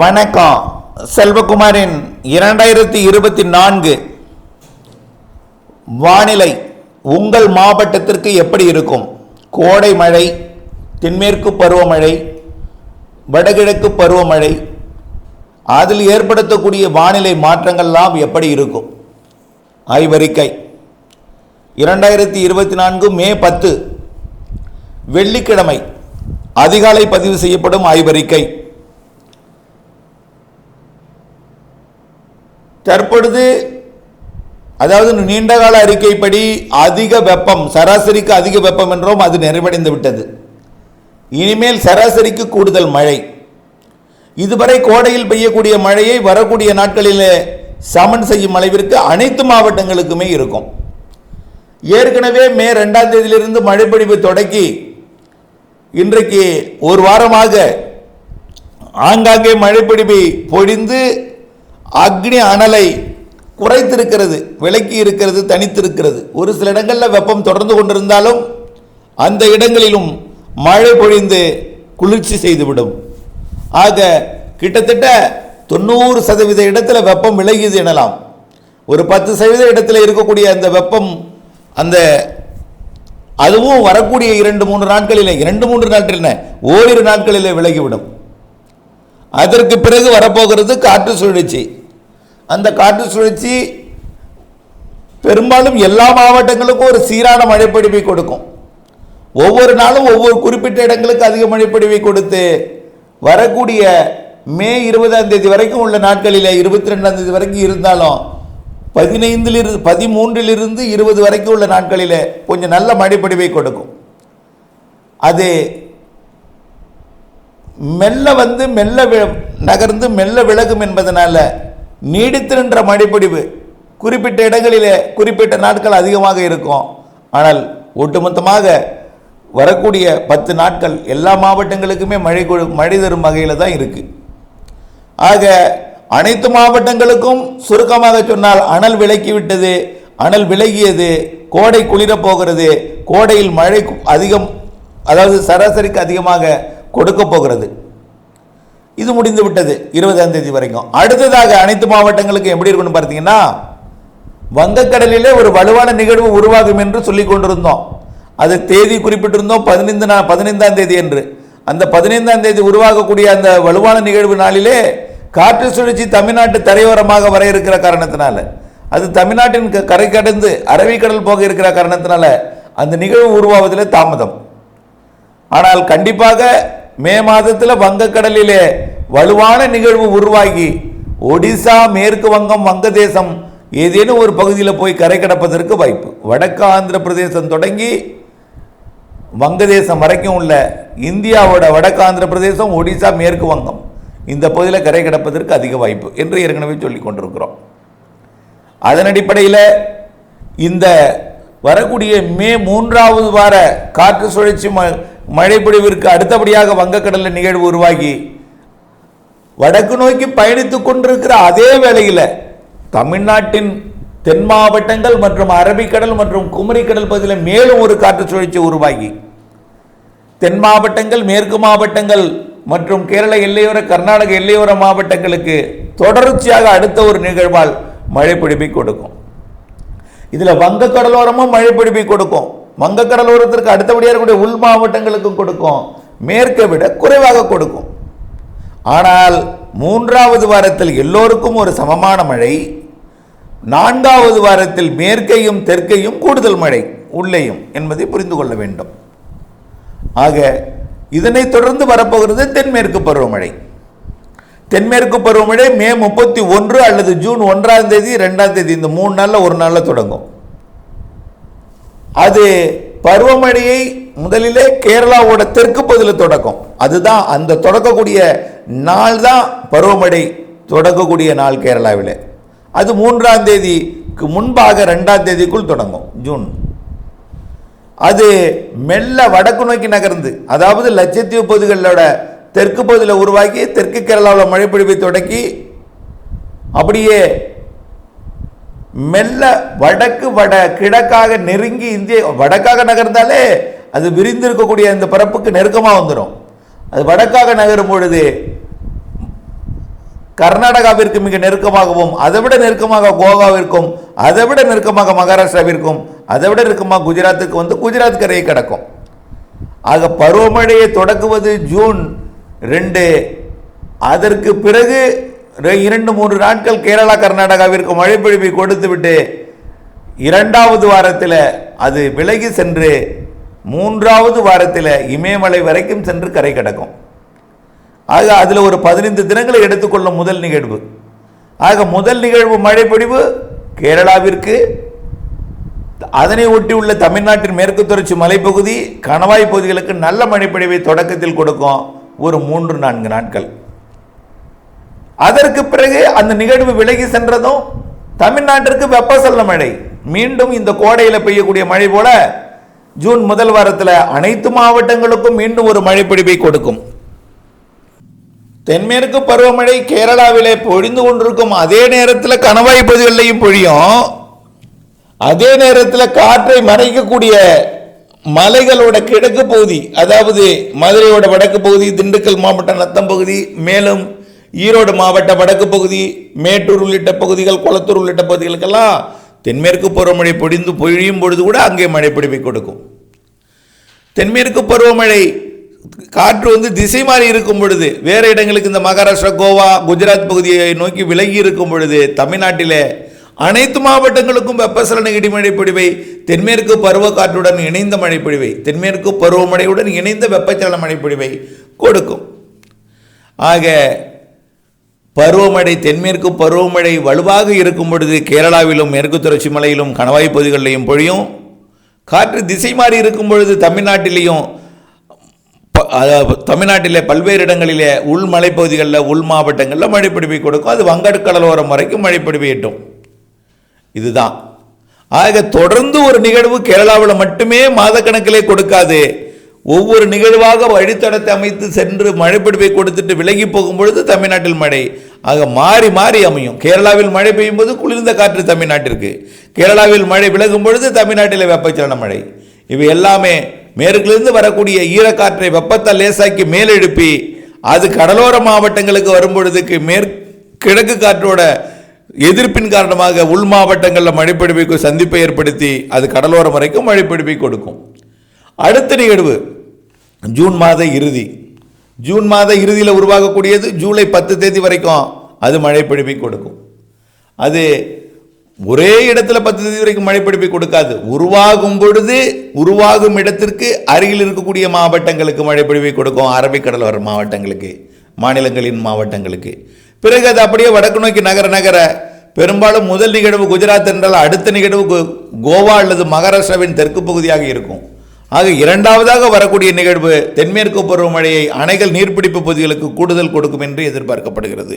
வணக்கம். செல்வகுமாரின் இரண்டாயிரத்தி இருபத்தி நான்கு வானிலை உங்கள் மாவட்டத்திற்கு எப்படி இருக்கும்? கோடை மழை தென்மேற்கு பருவமழை வடகிழக்கு பருவமழை அதில் ஏற்படுத்தக்கூடிய வானிலை மாற்றங்கள்லாம் எப்படி இருக்கும்? ஆய்வறிக்கை இரண்டாயிரத்தி இருபத்தி நான்கு மே பத்து வெள்ளிக்கிழமை அதிகாலை பதிவு செய்யப்படும் ஆய்வறிக்கை தற்பொழுது அதாவது நீண்டகால அறிக்கைப்படி அதிக வெப்பம் சராசரிக்கு அதிக வெப்பம் என்றோம் அது நிறைவடைந்து விட்டது. இனிமேல் சராசரிக்கு கூடுதல் மழை. இதுவரை கோடையில் பெய்யக்கூடிய மழையை வரக்கூடிய நாட்களிலே சமன் செய்யும் அளவிற்கு அனைத்து மாவட்டங்களுக்குமே இருக்கும். ஏற்கனவே மே ரெண்டாம் தேதியிலிருந்து மழைப்பொழிவு தொடக்கி இன்றைக்கு ஒரு வாரமாக ஆங்காங்கே மழைப்பொழிவை பொழிந்து அக்னி அனலை குறைத்திருக்கிறது விலக்கி இருக்கிறது தனித்திருக்கிறது ஒரு சில இடங்களில் வெப்பம் தொடர்ந்து கொண்டிருந்தாலும் அந்த இடங்களிலும் மழை பொழிந்து குளிர்ச்சி செய்துவிடும். ஆக கிட்டத்தட்ட தொண்ணூறு சதவீத இடத்துல வெப்பம் விலகியது எனலாம். ஒரு பத்து சதவீத இடத்துல இருக்கக்கூடிய அந்த வெப்பம் அந்த அதுவும் வரக்கூடிய இரண்டு மூன்று நாட்களில் இரண்டு மூன்று நாட்கள் என்ன? ஓரிரு நாட்களில் விலகிவிடும். அதற்கு பிறகு வரப்போகிறது காற்று சுழற்சி. அந்த காற்று சுழற்சி பெரும்பாலும் எல்லா மாவட்டங்களுக்கும் ஒரு சீரான மழைப்பொழிவை கொடுக்கும். ஒவ்வொரு நாளும் ஒவ்வொரு குறிப்பிட்ட இடங்களுக்கு அதிக மழைப்பொழிவை கொடுத்து வரக்கூடிய மே இருபதாம் தேதி வரைக்கும் உள்ள நாட்களில் இருபத்தி ரெண்டாம் தேதி வரைக்கும் இருந்தாலும் பதினைந்திலிருந்து பதிமூன்றிலிருந்து இருபது வரைக்கும் உள்ள நாட்களில் கொஞ்சம் நல்ல மழைப்பொழிவை கொடுக்கும். அது மெல்ல வந்து மெல்ல நகர்ந்து மெல்ல விலகும் என்பதனால நீடித்து நின்ற மழைப்பொழிவு குறிப்பிட்ட இடங்களிலே குறிப்பிட்ட நாட்கள் அதிகமாக இருக்கும். ஆனால் ஒட்டுமொத்தமாக வரக்கூடிய பத்து நாட்கள் எல்லா மாவட்டங்களுக்குமே மழை கொடு- மழை தரும் வகையில் தான் இருக்குது ஆக அனைத்து மாவட்டங்களுக்கும் சுருக்கமாக சொன்னால் அனல் விலக்கி விட்டது அனல் விலகியது கோடை குளிரப் போகிறது கோடையில் மழை அதிகம் அதாவது சராசரிக்கு அதிகமாக கொடுக்க போகிறது. இது முடிந்து விட்டது இருபதாம் தேதி வரைக்கும். அடுத்ததாக அனைத்து மாவட்டங்களுக்கும் எப்படி இருக்குன்னு பார்த்தீங்கன்னா வங்கக்கடலிலே ஒரு வலுவான நிகழ்வு உருவாகும் என்று சொல்லிக் கொண்டிருந்தோம். அது தேதி குறிப்பிட்டிருந்தோம் பதினைந்து நா பதினைந்தாம் தேதி என்று. அந்த பதினைந்தாம் தேதி உருவாகக்கூடிய அந்த வலுவான நிகழ்வு நாளிலே காற்று சுழற்சி தமிழ்நாட்டு தரையோரமாக வர இருக்கிற காரணத்தினால அது தமிழ்நாட்டின் க- கரை கடந்து அரபிக்கடல் போக இருக்கிற காரணத்தினால அந்த நிகழ்வு உருவாவதிலே தாமதம். ஆனால் கண்டிப்பாக மே மாதத்தில் வங்கக்கடலிலே வலுவான நிகழ்வு உருவாகி ஒடிசா மேற்கு வங்கம் வங்கதேசம் ஏதேனும் ஒரு பகுதியில் போய் கரை கடப்பதற்கு வாய்ப்பு. வடக்கு ஆந்திர பிரதேசம் தொடங்கி வங்கதேசம் வரைக்கும் உள்ள இந்தியாவோட வடக்கு ஆந்திர பிரதேசம் ஒடிசா மேற்கு வங்கம் இந்த பகுதியில் கரை கடப்பதற்கு அதிக வாய்ப்பு என்று ஏற்கனவே சொல்லிக் கொண்டிருக்கிறோம். அதன் அடிப்படையில் இந்த வரக்கூடிய மே மூன்றாவது வார காற்று சுழற்சி ம மழைப்பொழிவிற்கு அடுத்தபடியாக வங்கக்கடலில் நிகழ்வு உருவாகி வடக்கு நோக்கி பயணித்துக் கொண்டிருக்கிற அதே வேளையில் தமிழ்நாட்டின் தென் மாவட்டங்கள் மற்றும் அரபிக்கடல் மற்றும் குமரிக்கடல் பகுதியில் மேலும் ஒரு காற்று சுழற்சி உருவாகி. தென் மாவட்டங்கள் மேற்கு மாவட்டங்கள் மற்றும் கேரள எல்லையோர கர்நாடக எல்லையோர மாவட்டங்களுக்கு தொடர்ச்சியாக அடுத்த ஒரு நிகழ்வால் மழை பிடிப்பை கொடுக்கும். இதில் வங்க கடலோரமும் மழை பிடிப்பை கொடுக்கும். வங்கக்கடலோரத்திற்கு அடுத்தபடியாக இருக்கக்கூடிய உள் மாவட்டங்களுக்கும் கொடுக்கும். மேற்கை விட குறைவாக கொடுக்கும். ஆனால் மூன்றாவது வாரத்தில் எல்லோருக்கும் ஒரு சமமான மழை நான்காவது வாரத்தில் மேற்கையும் தெற்கையும் கூடுதல் மழை உள்ளேயும் என்பதை புரிந்து கொள்ள வேண்டும். ஆக இதனைத் தொடர்ந்து வரப்போகிறது தென்மேற்கு பருவமழை. தென்மேற்கு பருவமழை மே முப்பத்தி ஒன்று அல்லது ஜூன் ஒன்றாம் தேதி ரெண்டாம் தேதி இந்த மூணு நாளில் ஒரு நாளில் தொடங்கும். அது பருவமழையை முதலிலே கேரளாவோட தெற்கு பகுதியில் தொடக்கும். அதுதான் அந்த தொடக்கக்கூடிய நாள் தான் பருவமழை தொடக்கக்கூடிய நாள் கேரளாவில். அது மூன்றாம் தேதிக்கு முன்பாக ரெண்டாம் தேதிக்குள் தொடங்கும் ஜூன். அது மெல்ல வடக்கு நோக்கி நகர்ந்து அதாவது லட்சத்தீவு பகுதிகளோட தெற்கு பகுதியில் உருவாக்கி தெற்கு கேரளாவில் மழை பொழிவை தொடக்கி அப்படியே மெல்ல வடக்கு வட கிழக்காக நெருங்கி இந்திய வடக்காக நகர்ந்தாலே அது விரிந்திருக்கக்கூடிய அந்த பரப்புக்கு நெருக்கமாக வந்துடும் அது வடக்காக நகரும் பொழுது கர்நாடகாவிற்கு மிக நெருக்கமாகவும் அதை விட நெருக்கமாக கோவாவிற்கும் அதை விட நெருக்கமாக மகாராஷ்டிராவிற்கும் அதை விட நெருக்கமாக குஜராத்துக்கு வந்து குஜராத் கரையை கிடக்கும். ஆக பருவமழையை தொடக்குவது ஜூன் ரெண்டு. அதற்கு பிறகு இரண்டு மூன்று நாட்கள் கேரளா கர்நாடகாவிற்கு மழை பொழிவை கொடுத்துவிட்டு இரண்டாவது வாரத்தில் அது விலகி சென்று மூன்றாவது வாரத்தில் இமயமலை வரைக்கும் சென்று கரை கடக்கும். ஆக அதில் ஒரு பதினைந்து தினங்களை எடுத்துக்கொள்ளும் முதல் நிகழ்வு. ஆக முதல் நிகழ்வு மழை கேரளாவிற்கு அதனை ஒட்டியுள்ள தமிழ்நாட்டின் மேற்கு தொடர்ச்சி மலைப்பகுதி கணவாய் பகுதிகளுக்கு நல்ல மழைப்பொழிவை தொடக்கத்தில் கொடுக்கும் ஒரு மூன்று நான்கு நாட்கள். அதற்கு பிறகு அந்த நிகழ்வு விலகி சென்றதும் தமிழ்நாட்டிற்கு வெப்பசலன மழை. மீண்டும் இந்த கோடையில் பெய்யக்கூடிய மழை போல ஜூன் முதல் வாரத்தில் அனைத்து மாவட்டங்களுக்கும் மீண்டும் ஒரு மழைப்பொழிவை கொடுக்கும். தென்மேற்கு பருவமழை கேரளாவிலே பொழிந்து கொண்டிருக்கும் அதே நேரத்தில் கணவாய் பகுதிகளிலையும் பொழியும். அதே நேரத்தில் காற்றை மறைக்கக்கூடிய மலைகளோட கிழக்கு பகுதி அதாவது மதுரையோட வடக்கு பகுதி திண்டுக்கல் மாவட்ட நத்தம் பகுதி மேலும் ஈரோடு மாவட்ட வடக்கு பகுதி மேட்டூர் உள்ளிட்ட பகுதிகள் குளத்தூர் உள்ளிட்ட பகுதிகளுக்கெல்லாம் தென்மேற்கு பருவமழை பொடிந்து பொழியும் பொழுது கூட அங்கே மழை பொழிவை கொடுக்கும். தென்மேற்கு பருவமழை காற்று வந்து திசை மாறி இருக்கும் பொழுது வேறு இடங்களுக்கு இந்த மகாராஷ்டிரா கோவா குஜராத் பகுதியை நோக்கி விலகி இருக்கும் பொழுது தமிழ்நாட்டிலே அனைத்து மாவட்டங்களுக்கும் வெப்பசலன இடிமழை பொழிவை தென்மேற்கு பருவ காற்றுடன் இணைந்த மழை பொழிவை தென்மேற்கு பருவமழையுடன் இணைந்த வெப்பச்சலன மழை பொழிவை கொடுக்கும். ஆக பருவமழை தென்மேற்கு பருவமழை வலுவாக இருக்கும் பொழுது கேரளாவிலும் மேற்கு தொடர்ச்சி மலையிலும் கணவாய் பகுதிகளிலையும் பொழியும். காற்று திசை மாறி இருக்கும் பொழுது தமிழ்நாட்டிலையும் ப- பல்வேறு இடங்களிலே உள் மலைப்பகுதிகளில் உள் மாவட்டங்களில் மழைப்பிடிவை கொடுக்கும். அது வங்கக்கடலோரம் வரைக்கும் மழைப்பிடிவை எட்டும். இதுதான். ஆக தொடர்ந்து ஒரு நிகழ்வு கேரளாவில் மட்டுமே மாதக்கணக்கிலே கொடுக்காது. ஒவ்வொரு நிகழ்வாக வழித்தடத்தை அமைத்து சென்று மழைப்பிடிப்பை கொடுத்துட்டு விலகி போகும் பொழுது தமிழ்நாட்டில் மழை. ஆக மாறி மாறி அமையும். கேரளாவில் மழை பெய்யும் போது குளிர்ந்த காற்று தமிழ்நாட்டிற்கு. கேரளாவில் மழை விலகும் பொழுது தமிழ்நாட்டில் வெப்பச்சலன மழை. இவை எல்லாமே மேற்கிலிருந்து வரக்கூடிய ஈரக்காற்றை வெப்பத்தை லேசாக்கி மேலெழுப்பி அது கடலோர மாவட்டங்களுக்கு வரும்பொழுதுக்கு மேற்கிழக்கு காற்றோட எதிர்ப்பின் காரணமாக உள் மாவட்டங்களில் மழைப்பிடிப்பைக்கு சந்திப்பை ஏற்படுத்தி அது கடலோரம் வரைக்கும் மழைப்பிடிப்பை கொடுக்கும். அடுத்த நிகழ்வு. ஜூன் மாத இறுதி. ஜூன் மாத இறுதியில் உருவாகக்கூடியது ஜூலை பத்து தேதி வரைக்கும் அது மழைப்பிடிப்பை கொடுக்கும். அது ஒரே இடத்துல பத்து தேதி வரைக்கும் மழைப்பிடிப்பை கொடுக்காது. உருவாகும் பொழுது உருவாகும் இடத்திற்கு அருகில் இருக்கக்கூடிய மாவட்டங்களுக்கு மழைப்பிடிப்பை கொடுக்கும். அரபிக்கடலோர மாவட்டங்களுக்கு மாநிலங்களின் மாவட்டங்களுக்கு. பிறகு அது அப்படியே வடக்கு நோக்கி நகர நகர பெரும்பாலும் முதல் நிகழ்வு குஜராத் என்றால் அடுத்த நிகழ்வு கோ- கோவா அல்லது மகாராஷ்டிராவின் தெற்கு பகுதியாக இருக்கும். ஆக இரண்டாவதாக வரக்கூடிய நிகழ்வு தென்மேற்கு பருவமழையை அணைகள் நீர்பிடிப்பு பகுதிகளுக்கு கூடுதல் கொடுக்கும் என்று எதிர்பார்க்கப்படுகிறது.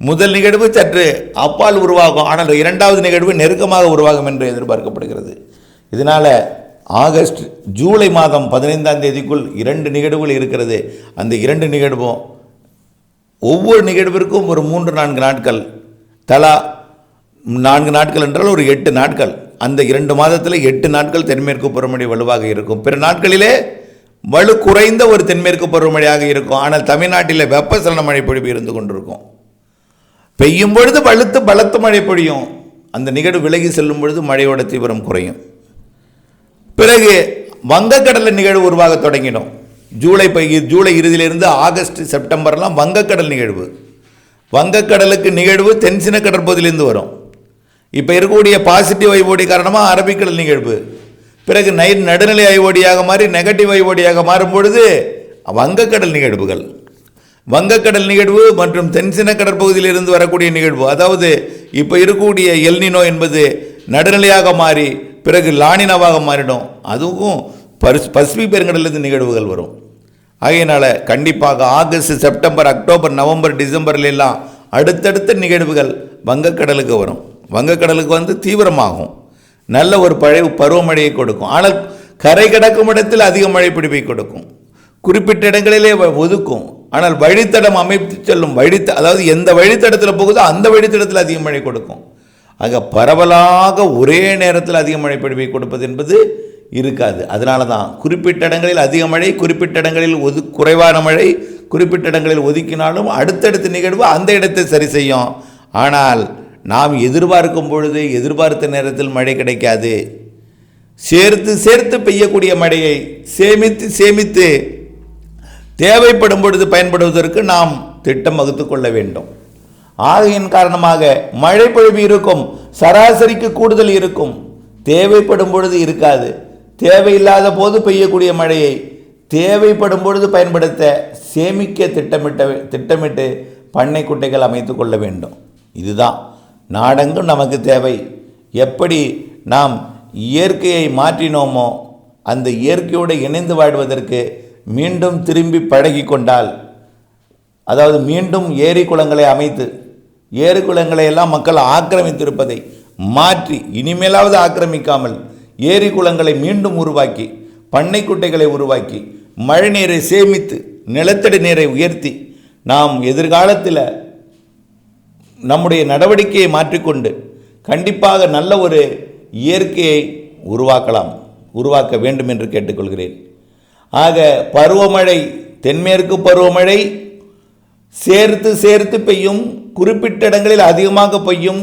முதல் நிகழ்வு சற்று அப்பால் உருவாகும் ஆனால் இரண்டாவது நிகழ்வு நெருக்கமாக உருவாகும் என்று எதிர்பார்க்கப்படுகிறது. இதனால் ஆகஸ்ட் ஜூலை மாதம் பதினைந்தாம் தேதிக்குள் இரண்டு நிகழ்வுகள் இருக்கிறது. அந்த இரண்டு நிகழ்வும் ஒவ்வொரு நிகழ்விற்கும் ஒரு மூன்று நான்கு நாட்கள் தலா நான்கு நாட்கள் என்றால் ஒரு எட்டு நாட்கள். அந்த இரண்டு மாதத்தில் எட்டு நாட்கள் தென்மேற்கு பருவமழை வலுவாக இருக்கும். பிற நாட்களிலே வலு குறைந்த ஒரு தென்மேற்கு பருவமழையாக இருக்கும். ஆனால் தமிழ்நாட்டில் வெப்பசலன மழை பொழிவு இருந்து கொண்டிருக்கும். பெய்யும் பொழுது வலுத்து பலத்த மழை பொழியும். அந்த நிகழ்வு விலகி செல்லும் பொழுது மழையோட தீவிரம் குறையும். பிறகு வங்கக்கடலில் நிகழ்வு உருவாக தொடங்கிடும். ஜூலை பை- ஜூலை இறுதியிலிருந்து ஆகஸ்ட் செப்டம்பர்லாம் வங்கக்கடல் நிகழ்வு. வங்கக்கடலுக்கு நிகழ்வு தென்சின கடற்பகுதியிலிருந்து வரும். இப்போ இருக்கக்கூடிய பாசிட்டிவ் ஐஓடி காரணமாக அரபிக்கடல் நிகழ்வு. பிறகு நை நடுநிலை ஐஓடியாக மாறி நெகட்டிவ் ஐஓடியாக மாறும் பொழுது வங்கக்கடல் நிகழ்வுகள். வங்கக்கடல் நிகழ்வு மற்றும் தென்சின கடற்பகுதியில் இருந்து வரக்கூடிய நிகழ்வு. அதாவது இப்போ இருக்கக்கூடிய எல்னினோ என்பது நடுநிலையாக மாறி பிறகு லானினாவாக மாறிடும். அதுவும் பரிஸ் பசிபிக் பெருங்கடலிருந்து நிகழ்வுகள் வரும். ஆகையினால் கண்டிப்பாக ஆகஸ்ட் செப்டம்பர் அக்டோபர் நவம்பர் டிசம்பர்லாம் அடுத்தடுத்த நிகழ்வுகள் வங்கக்கடலுக்கு வரும். வங்கக்கடலுக்கு வந்து தீவிரமாகும். நல்ல ஒரு பழைய பருவமழையை கொடுக்கும். ஆனால் கரை கடக்கும் இடத்தில் அதிக மழை பிடிப்பை கொடுக்கும். குறிப்பிட்ட இடங்களிலே வ- ஒதுக்கும். ஆனால் வழித்தடம் அமைத்து செல்லும் வழித்த அதாவது எந்த வழித்தடத்தில் போகுதோ அந்த வழித்தடத்தில் அதிக மழை கொடுக்கும். ஆக பரவலாக ஒரே நேரத்தில் அதிக மழை பிடிப்பை கொடுப்பது என்பது இருக்காது. அதனால தான் குறிப்பிட்ட இடங்களில் அதிக மழை குறிப்பிட்ட இடங்களில் ஒது குறைவான மழை குறிப்பிட்ட இடங்களில் ஒதுக்கினாலும் அடுத்தடுத்த நிகழ்வு அந்த இடத்தை சரி செய்யும். ஆனால் நாம் எதிர்பார்க்கும் பொழுது எதிர்பார்த்த நேரத்தில் மழை கிடைக்காது. சேர்த்து சேர்த்து பெய்யக்கூடிய மழையை சேமித்து சேமித்து தேவைப்படும் பொழுது பயன்படுவதற்கு நாம் திட்டம் வகுத்து கொள்ள வேண்டும். ஆகையின் காரணமாக மழை பொழிவு இருக்கும் சராசரிக்கு கூடுதல் இருக்கும். தேவைப்படும் பொழுது இருக்காது. தேவையில்லாத போது பெய்யக்கூடிய மழையை தேவைப்படும் பொழுது பயன்படுத்த சேமிக்க திட்டமிட்ட திட்டமிட்டு பண்ணை குட்டைகள் அமைத்து கொள்ள வேண்டும். இதுதான் நாடெங்கும் நமக்கு தேவை. எப்படி நாம் இயற்கையை மாற்றினோமோ அந்த இயற்கையோடு இணைந்து வாழ்வதற்கு மீண்டும் திரும்பி பழகி கொண்டால் அதாவது மீண்டும் ஏரி குளங்களை அமைத்து ஏரி குளங்களை எல்லாம் மக்கள் ஆக்கிரமித்திருப்பதை மாற்றி இனிமேலாவது ஆக்கிரமிக்காமல் ஏரி குளங்களை மீண்டும் உருவாக்கி பண்ணை குட்டைகளை உருவாக்கி மழை நீரை சேமித்து நிலத்தடி நீரை உயர்த்தி நாம் எதிர்காலத்தில் நம்முடைய நடவடிக்கையை மாற்றிக்கொண்டு கண்டிப்பாக நல்ல ஒரு இயற்கையை உருவாக்கலாம் உருவாக்க வேண்டும் என்று கேட்டுக்கொள்கிறேன். ஆக பருவமழை தென்மேற்கு பருவமழை சேர்த்து சேர்த்து பெய்யும் குறிப்பிட்ட இடங்களில் அதிகமாக பெய்யும்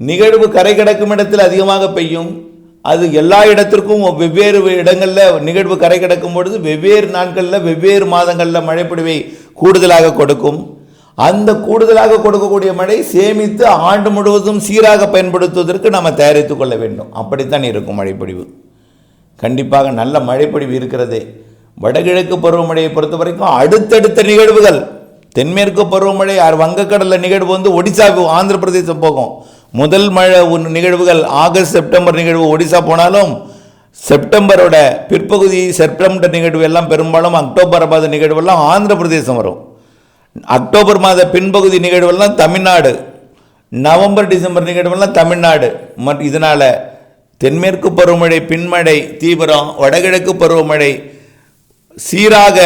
நிகழ்வு கரை கடக்கும் இடத்தில் அதிகமாக பெய்யும் அது எல்லா இடத்திற்கும் வெவ்வேறு இடங்களில் நிகழ்வு கரை கிடக்கும் பொழுது வெவ்வேறு நாட்களில் வெவ்வேறு மாதங்களில் மழைப்பொழிவை கூடுதலாக கொடுக்கும். அந்த கூடுதலாக கொடுக்கக்கூடிய மழை சேமித்து ஆண்டு முழுவதும் சீராக பயன்படுத்துவதற்கு நம்ம தயாரித்து கொள்ள வேண்டும். அப்படித்தான் இருக்கும் மழைப்பொழிவு. கண்டிப்பாக நல்ல மழைப்பொழிவு இருக்கிறது. வடகிழக்கு பருவமழையை பொறுத்த வரைக்கும் அடுத்தடுத்த நிகழ்வுகள். தென்மேற்கு பருவமழை ஆர் வங்கக்கடலில் நிகழ்வு வந்து ஒடிசா ஆந்திர பிரதேசம் போகும். முதல் மழை ஒன்று நிகழ்வுகள் ஆகஸ்ட் செப்டம்பர் நிகழ்வு ஒடிசா போனாலும் செப்டம்பரோட பிற்பகுதி செப்டம்பர் நிகழ்வு எல்லாம் பெரும்பாலும் அக்டோபர் மாத நிகழ்வெல்லாம் ஆந்திர பிரதேசம் வரும். அக்டோபர் மாத பின்பகுதி நிகழ்வெல்லாம் தமிழ்நாடு. நவம்பர் டிசம்பர் நிகழ்வெல்லாம் தமிழ்நாடு. மற்ற இதனால் தென்மேற்கு பருவமழை பின்மழை தீவிரம் வடகிழக்கு பருவமழை சீராக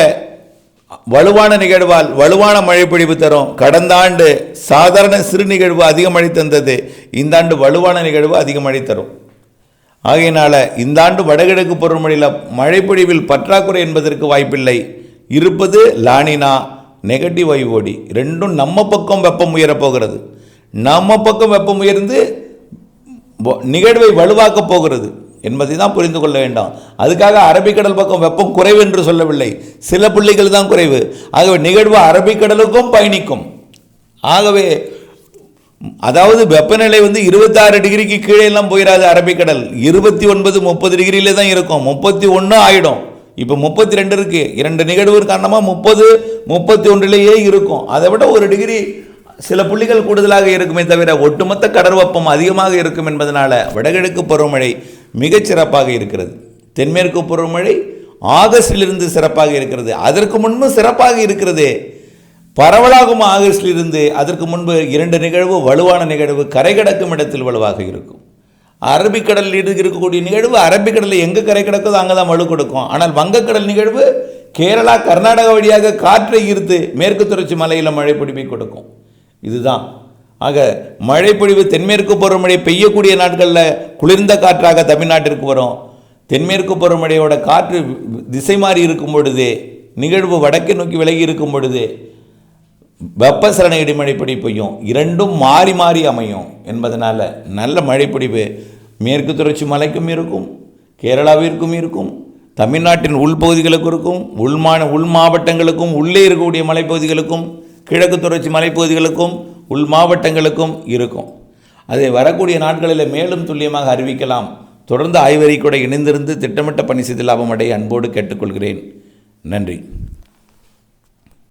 வலுவான நிகழ்வால் வலுவான மழை பொழிவு தரும். கடந்த ஆண்டு சாதாரண சிறு நிகழ்வு அதிக மழை தந்தது. இந்த ஆண்டு வலுவான நிகழ்வு அதிக மழை தரும். ஆகையினால் இந்த ஆண்டு வடகிழக்கு பருவமழையில் மழைப்பொழிவில் பற்றாக்குறை என்பதற்கு வாய்ப்பில்லை. இருப்பது லானினா நெகட்டிவ் ஐஓடி ரெண்டும் நம்ம பக்கம் வெப்பம் உயரப் போகிறது. நம்ம பக்கம் வெப்பம் உயர்ந்து நிகழ்வை வலுவாக்கப் போகிறது என்பதை தான் புரிந்து கொள்ள வேண்டாம். அதுக்காக அரபிக்கடல் பக்கம் வெப்பம் குறைவு என்று சொல்லவில்லை. சில புள்ளிகள் தான் குறைவு. ஆகவே நிகழ்வு அரபிக்கடலுக்கும் பயணிக்கும். ஆகவே அதாவது வெப்பநிலை வந்து இருபத்தாறு டிகிரிக்கு கீழே எல்லாம் போயிடாது அரபிக்கடல். இருபத்தி ஒன்பது முப்பது டிகிரியில தான் இருக்கும். முப்பத்தி ஒன்று ஆகிடும் இப்போ முப்பத்தி ரெண்டு இருக்கு. இரண்டு நிகழ்வு காரணமாக முப்பது முப்பத்தி ஒன்றிலேயே இருக்கும். அதை விட ஒரு டிகிரி சில புள்ளிகள் கூடுதலாக இருக்குமே தவிர ஒட்டுமொத்த கடற்வெப்பம் அதிகமாக இருக்கும் என்பதனால வடகிழக்கு பருவமழை மிகச்சிறப்பாக இருக்கிறது. தென்மேற்கு பருவமழை ஆகஸ்டிலிருந்து சிறப்பாக இருக்கிறது. அதற்கு முன்பு சிறப்பாக இருக்கிறது. பரவலாகும் ஆகஸ்டில் இருந்து அதற்கு முன்பு இரண்டு நிகழ்வு வலுவான நிகழ்வு கரை கடக்கும் இடத்தில் வலுவாக இருக்கும். அரபிக்கடலில் இருக்கக்கூடிய நிகழ்வு அரபிக்கடலில் எங்கே கரை கிடக்குதோ அங்கே தான் வலு கொடுக்கும். ஆனால் வங்கக்கடல் நிகழ்வு கேரளா கர்நாடகா வழியாக காற்றை ஈர்த்து மேற்கு தொடர்ச்சி மலையில் மழை பிடிப்பை கொடுக்கும். இதுதான். ஆக மழைப்பொழிவு தென்மேற்கு பருவமழை பெய்யக்கூடிய நாட்களில் குளிர்ந்த காற்றாக தமிழ்நாட்டிற்கு வரும். தென்மேற்கு பருவமழையோட காற்று திசை மாறி இருக்கும் பொழுது நிகழ்வு வடக்கை நோக்கி விலகி இருக்கும் பொழுது வெப்பசலன இடிமழைப்பொடி பெய்யும். இரண்டும் மாறி மாறி அமையும் என்பதனால் நல்ல மழைப்பொடிவு மேற்கு தொடர்ச்சி மலைக்கும் இருக்கும் கேரளாவிற்கும் இருக்கும் தமிழ்நாட்டின் உள்பகுதிகளுக்கும் இருக்கும் உள்மான உள் மாவட்டங்களுக்கும் உள்ளே இருக்கக்கூடிய மலைப்பகுதிகளுக்கும் கிழக்கு தொடர்ச்சி மலைப்பகுதிகளுக்கும் உள் மாவட்டங்களுக்கும் இருக்கும். அதை வரக்கூடிய நாட்களில் மேலும் துல்லியமாக அறிவிக்கலாம். தொடர்ந்து ஆய்வறிக்கூட இணைந்திருந்து திட்டமிட்ட பணி செய்து லாபம் அடைய அன்போடு கேட்டுக்கொள்கிறேன். நன்றி.